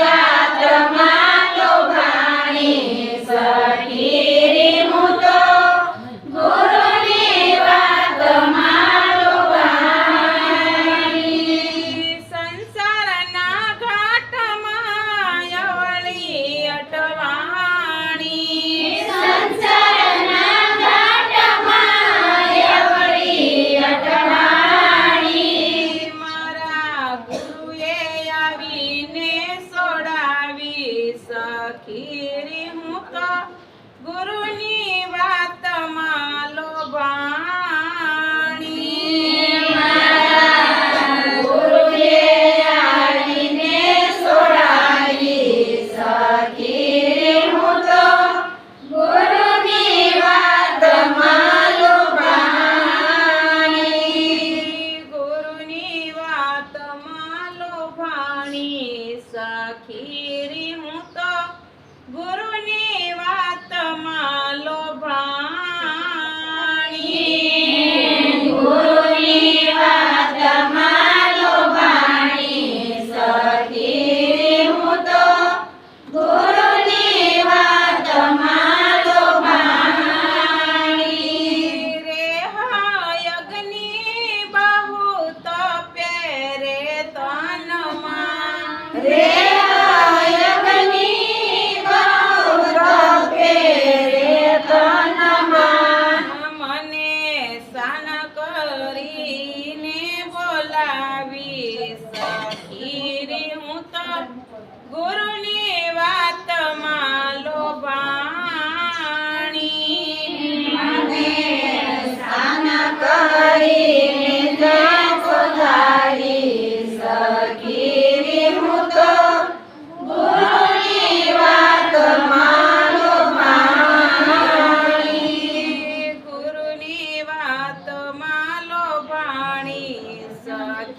は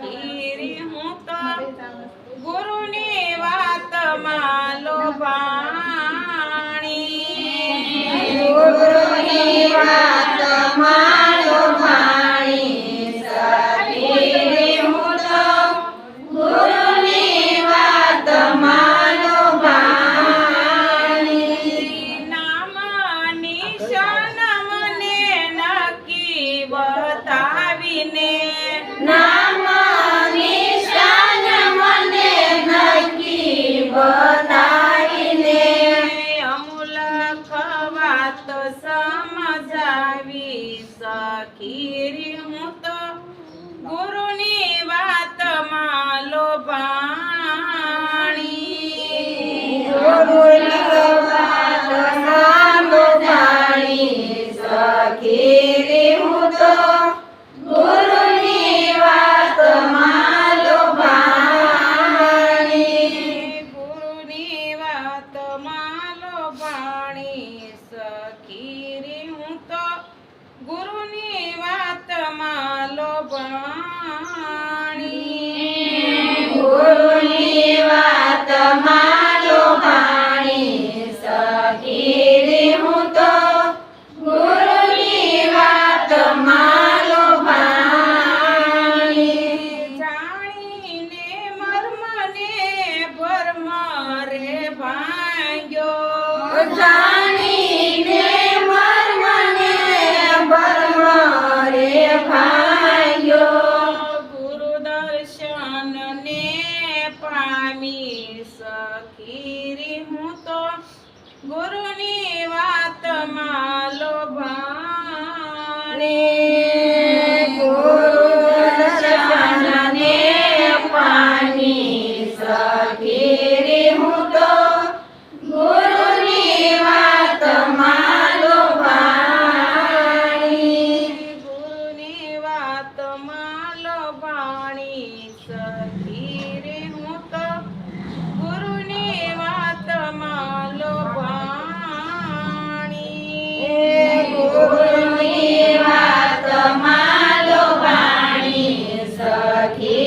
खीर होता गुरु દીકરી હું તો ગુરુની વાત માલો ભણી ગુરુની વાતમાં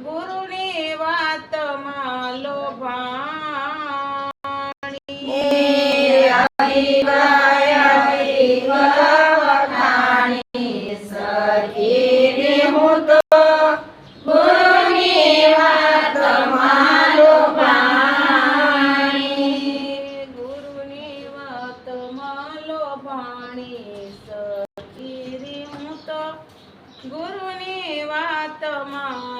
ગુરુની વાતમાં લોભાણી ગુરુની વાતમાં